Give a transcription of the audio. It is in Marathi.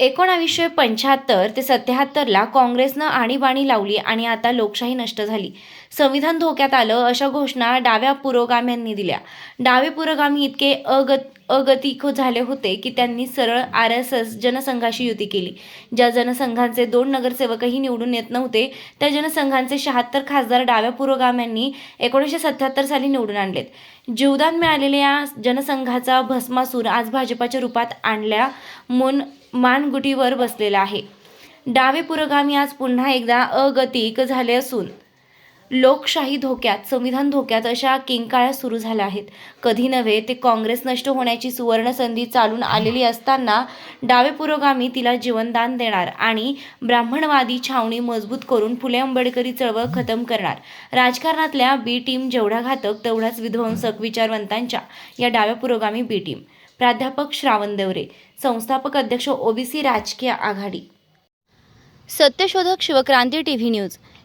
एकोणावीसशे पंच्याहत्तर ते सत्याहत्तरला काँग्रेसनं आणीबाणी लावली आणि आता लोकशाही नष्ट झाली. संविधान धोक्यात आलं अशा घोषणा डाव्या पुरोगाम्यांनी दिल्या. डावे पुरोगामी इतके अगत अगतिक झाले होते की त्यांनी सरळ आर एस एस जनसंघाशी युती केली. ज्या जनसंघांचे दोन नगरसेवकही निवडून येत नव्हते त्या जनसंघांचे शहात्तर खासदार डाव्या पुरोगाम्यांनी एकोणीसशे सत्याहत्तर साली निवडून आणलेत. जीवदान मिळालेल्या या जनसंघाचा भस्मासूर आज भाजपाच्या रूपात आणल्या म्हणून मानगुटीवर बसलेला आहे. डावे पुरोगामी आज पुन्हा एकदा अगतिक झाले असून लोकशाही धोक्यात संविधान धोक्यात अशा किंकाळ्या सुरू झाल्या आहेत. कधी नव्हे ते काँग्रेस नष्ट होण्याची सुवर्णसंधी चालून आलेली असताना डावे पुरोगामी तिला जीवनदान देणार आणि ब्राह्मणवादी छावणी मजबूत करून फुले आंबेडकरी चळवळ खतम करणार. राजकारणातल्या बी टीम जेवढा घातक तेवढाच विध्वंसक विचारवंतांच्या या डाव्या पुरोगामी बी टीम. प्राध्यापक श्रावण देवरे संस्थापक अध्यक्ष ओबीसी राजकीय आघाडी. सत्यशोधक शिवक्रांती टीव्ही न्यूज.